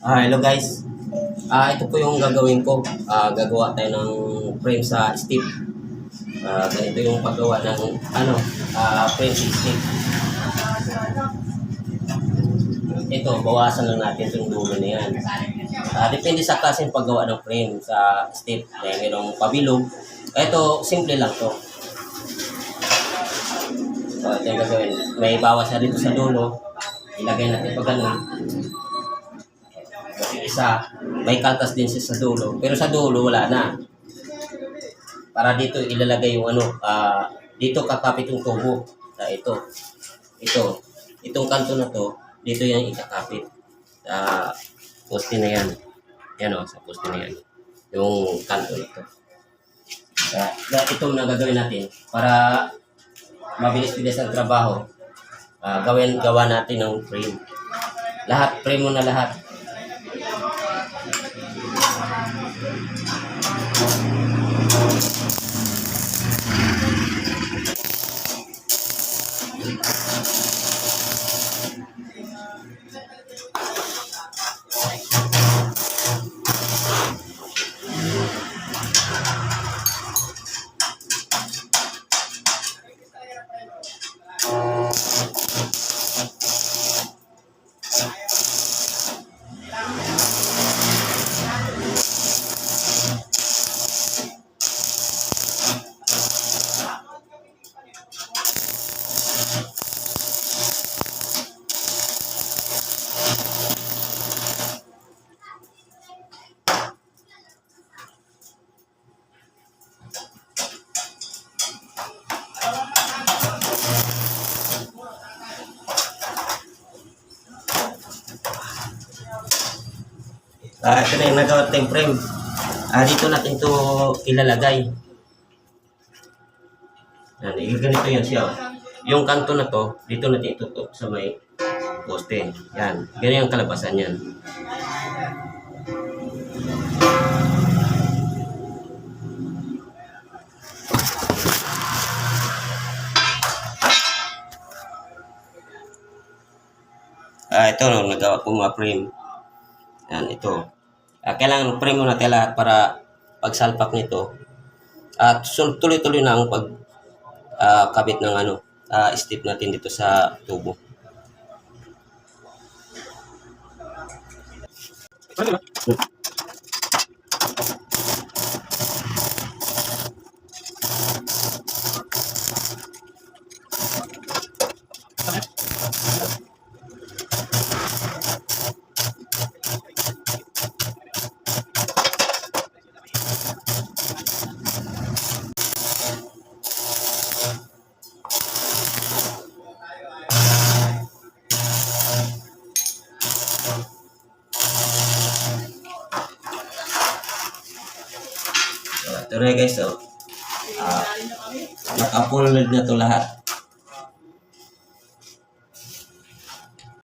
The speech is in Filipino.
Ah, hello guys. Ah, ito po yung gagawin ko. Ah, gagawa tayo ng frame sa stick. Ah, ganito yung paggawa ng ano, ah, frame sa stick. Ito, bawasan lang natin itong dulo na yan. Ah, depende sa klase ng paggawa ng frame sa stick. May mayroong pabilog. Ito, simple lang to. So, ito yung gagawin. May bawas na dito sa dulo. Ilagay natin pag ganun. Yung isa, may kaltas din siya sa dulo. Pero sa dulo, wala na. Para dito ilalagay yung ano, ah, dito kakapit yung tubo. Sa ito. Ito. Itong kanto na to, dito yan ikakapit. Sa poste na yan. Yan o, sa poste na yan. Yung kanto na to. Kaya, kaya ito na gagawin natin para mabilis-bilis ang trabaho. Ah, gawin gawa natin ng frame. Lahat, frame mo na lahat. Ah, ito na yung nagawa natin frame. Ah, dito natin to ilalagay. Yan, ganito yan siya. oh. Yung kanto na to, dito natin itutok sa may poste. Yan, ganyan yung kalabasan yan. Ah, ito, nagawa ko mga frame. Yan, ito. Ah, kailangan frame mo natin lahat para pagsalpak nito. At sul- tuloy-tuloy na ang pag kabit ng ano, ah, step natin dito sa tubo. So, ito guys, so, ah, naka-full na to lahat.